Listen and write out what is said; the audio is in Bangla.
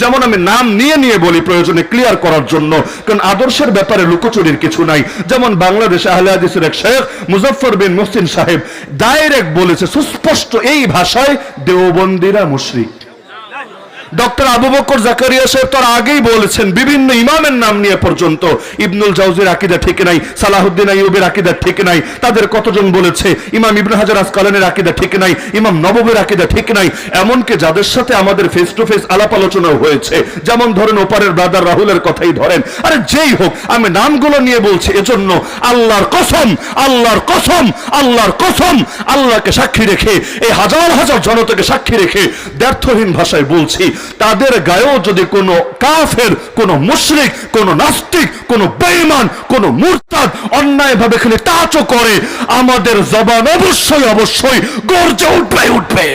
যেমন আমি নাম নিয়ে নিয়ে বলি প্রয়োজনে ক্লিয়ার করার জন্য, কারণ আদর্শের ব্যাপারে লুকোচুরির কিছু নাই। যেমন বাংলাদেশে আহলে হাদিসের এক শেখ মুজফর বিন মুহসিন সাহেব ডাইরেক্ট বলেছে, সুস্পষ্ট এই ভাষায় দেওবন্দিরা মুশরিক। ডক্টর আবু বকর জাকারিয়া সাহেব তার আগেই বলেছেন, বিভিন্ন ইমামের নাম নিয়ে পর্যন্ত ইবনুল জাউজির আকিদা ঠিক নাই, সালাহুদ্দিন আইয়ুবের আকিদা ঠিক নাই, তাদের কতজন বলেছে, ইমাম ইবনে হাজার আসকালানের আকিদা ঠিক নাই, ইমাম নববের আকিদা ঠিক নাই, এমনকি যাদের সাথে আমাদের ফেস টু ফেস আলাপ আলোচনা হয়েছে, যেমন ধরেন ওপারের ব্রাদার রাহুলের কথাই ধরেন, আরে যেই হোক, আমি নামগুলো নিয়ে বলছি, এজন্য আল্লাহর কসম আল্লাহর কসম আল্লাহর কসম, আল্লাহকে সাক্ষী রেখে, এই হাজার হাজার জনতাকে সাক্ষী রেখে ব্যর্থহীন ভাষায় বলছি তাদের গায়েও যদি কোনো কাফের, কোনো মুশরিক, কোনো নাস্তিক, কোনো বেঈমান, কোনো মুরতাদ অন্যায়ভাবে খালি টাচও করে, আমাদের জবান অবশ্যই অবশ্যই গর্জে উঠবে উঠবে।